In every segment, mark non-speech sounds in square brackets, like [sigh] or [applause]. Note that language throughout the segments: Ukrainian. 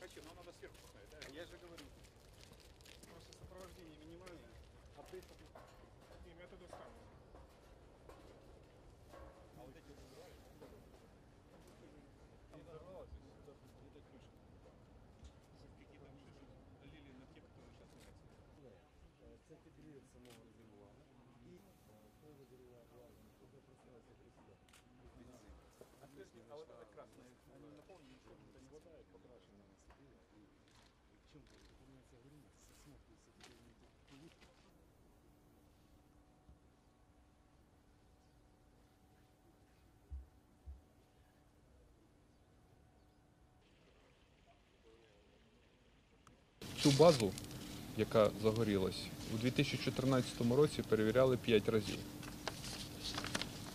Хочу, но надо сверху поставить, да? Я же говорю. А вот это красное, они наполнены, туда не хватает? Покрашена наступила і чим починається горіння, це смоктується туди повітря. Цю базу, яка загорілась, у 2014 році перевіряли 5 разів.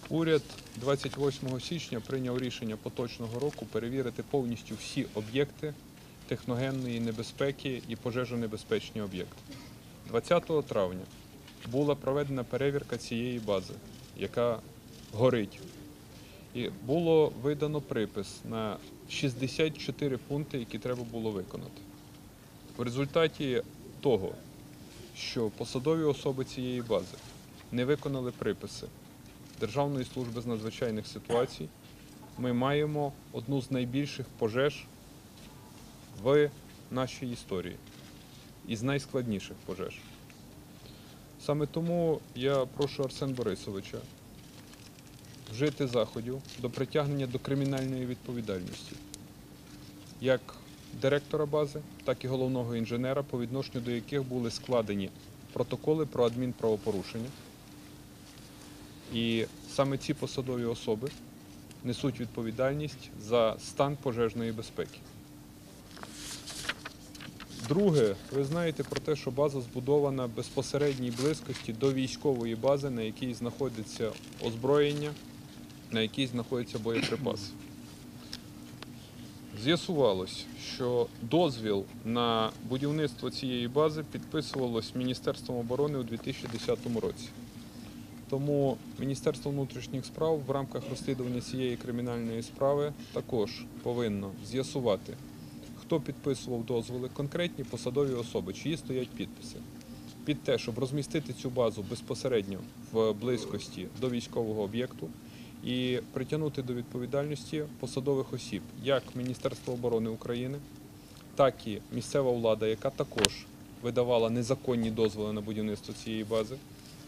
Уряд 28 січня прийняв рішення поточного року перевірити повністю всі об'єкти техногенної небезпеки і пожежонебезпечні об'єкти. 20 травня була проведена перевірка цієї бази, яка горить. І було видано припис на 64 пункти, які треба було виконати. В результаті того, що посадові особи цієї бази не виконали приписи Державної служби з надзвичайних ситуацій, ми маємо одну з найбільших пожеж в нашій історії із найскладніших пожеж. Саме тому я прошу Арсен Борисовича вжити заходів до притягнення до кримінальної відповідальності як директора бази, так і головного інженера, по відношенню до яких були складені протоколи про адмінправопорушення. І саме ці посадові особи несуть відповідальність за стан пожежної безпеки. Друге, ви знаєте про те, що база збудована безпосередній близькості до військової бази, на якій знаходиться озброєння, на якій знаходяться боєприпаси. З'ясувалось, що дозвіл на будівництво цієї бази підписувалось Міністерством оборони у 2010 році. Тому Міністерство внутрішніх справ в рамках розслідування цієї кримінальної справи також повинно з'ясувати, хто підписував дозволи, конкретні посадові особи, чиї стоять підписи, під те, щоб розмістити цю базу безпосередньо в близькості до військового об'єкту і притягнути до відповідальності посадових осіб, як Міністерство оборони України, так і місцева влада, яка також видавала незаконні дозволи на будівництво цієї бази,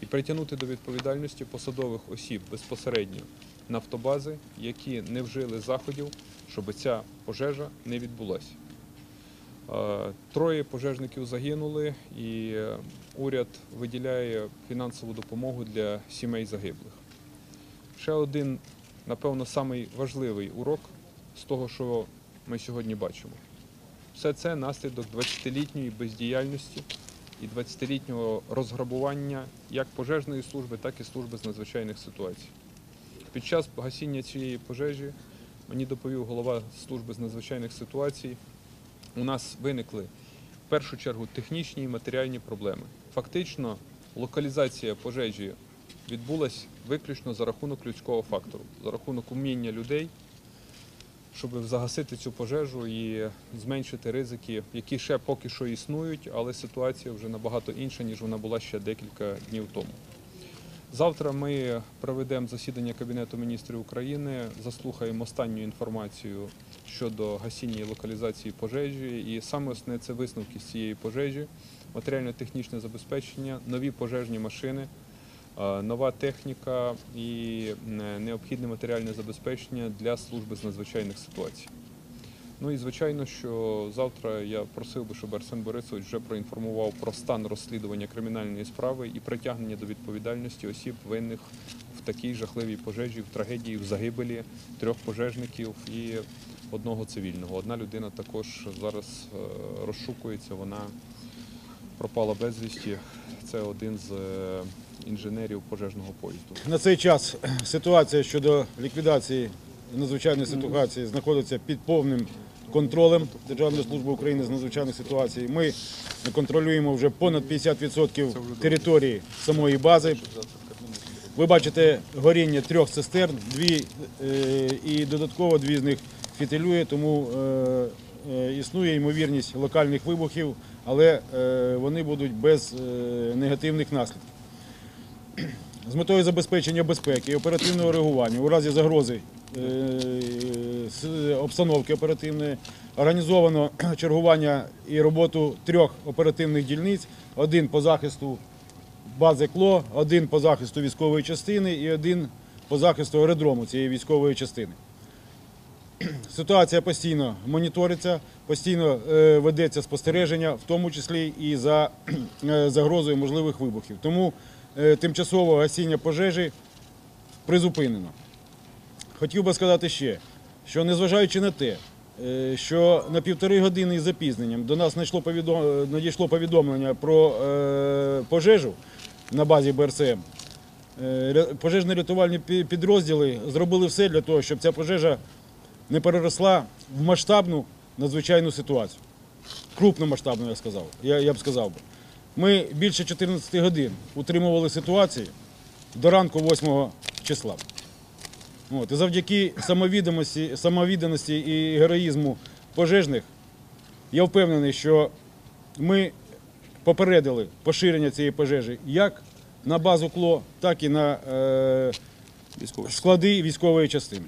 і притягнути до відповідальності посадових осіб безпосередньо нафтобази, які не вжили заходів, щоб ця пожежа не відбулася. Е, Троє пожежників загинули, і е, уряд виділяє фінансову допомогу для сімей загиблих. Ще один, напевно, самий урок з того, що ми сьогодні бачимо. Все це наслідок 20-літньої бездіяльності і 20-літнього розграбування як пожежної служби, так і служби з надзвичайних ситуацій. Під час гасіння цієї пожежі мені доповів голова служби з надзвичайних ситуацій. У нас виникли в першу чергу технічні і матеріальні проблеми. Фактично, локалізація пожежі відбулась виключно за рахунок людського фактору, за рахунок уміння людей, щоб загасити цю пожежу і зменшити ризики, які ще поки що існують, але ситуація вже набагато інша, ніж вона була ще декілька днів тому. Завтра ми проведемо засідання Кабінету міністрів України, заслухаємо останню інформацію щодо гасіння і локалізації пожежі. І саме основне це висновки з цієї пожежі, матеріально-технічне забезпечення, нові пожежні машини, нова техніка і е, необхідне матеріальне забезпечення для служби з надзвичайних ситуацій. Ну і звичайно, що завтра я просив би, щоб Арсен Борисович вже проінформував про стан розслідування кримінальної справи і притягнення до відповідальності осіб винних в такій жахливій пожежі, в трагедії, в загибелі трьох пожежників і одного цивільного. Одна людина також зараз е, розшукується. Вона пропала безвісті. Це один з е, інженерів пожежного поїзду. На цей час ситуація щодо ліквідації надзвичайної ситуації знаходиться під повним контролем Державної служби України з надзвичайних ситуацій. Ми контролюємо вже понад 50% території самої бази. Ви бачите горіння трьох цистерн, дві е, і додатково дві з них фітилює, тому е, е, існує ймовірність локальних вибухів, але вони будуть без негативних наслідків. З метою забезпечення безпеки і оперативного реагування у разі загрози е, обстановки оперативної організовано [clears throat] чергування і роботу трьох оперативних дільниць: один по захисту бази КЛО, один по захисту військової частини і один по захисту аеродрому цієї військової частини. [clears throat] Ситуація постійно моніториться, постійно е, ведеться спостереження, в тому числі і за [clears throat] е, загрозою можливих вибухів. Тому е, тимчасово гасіння пожежі призупинено. Хотів би сказати ще, що незважаючи на те, що на півтори години із запізненням до нас надійшло повідомлення про пожежу на базі БРСМ, пожежно-рятувальні підрозділи зробили все для того, щоб ця пожежа не переросла в масштабну надзвичайну ситуацію. Крупномасштабну, я сказав. Я, я б сказав би. Ми більше 14 годин утримували ситуацію до ранку 8 числа. От, і завдяки самовідомості, самовідданості і героїзму пожежних, я впевнений, що ми попередили поширення цієї пожежі як на базу КЛО, так і на е, склади військової частини.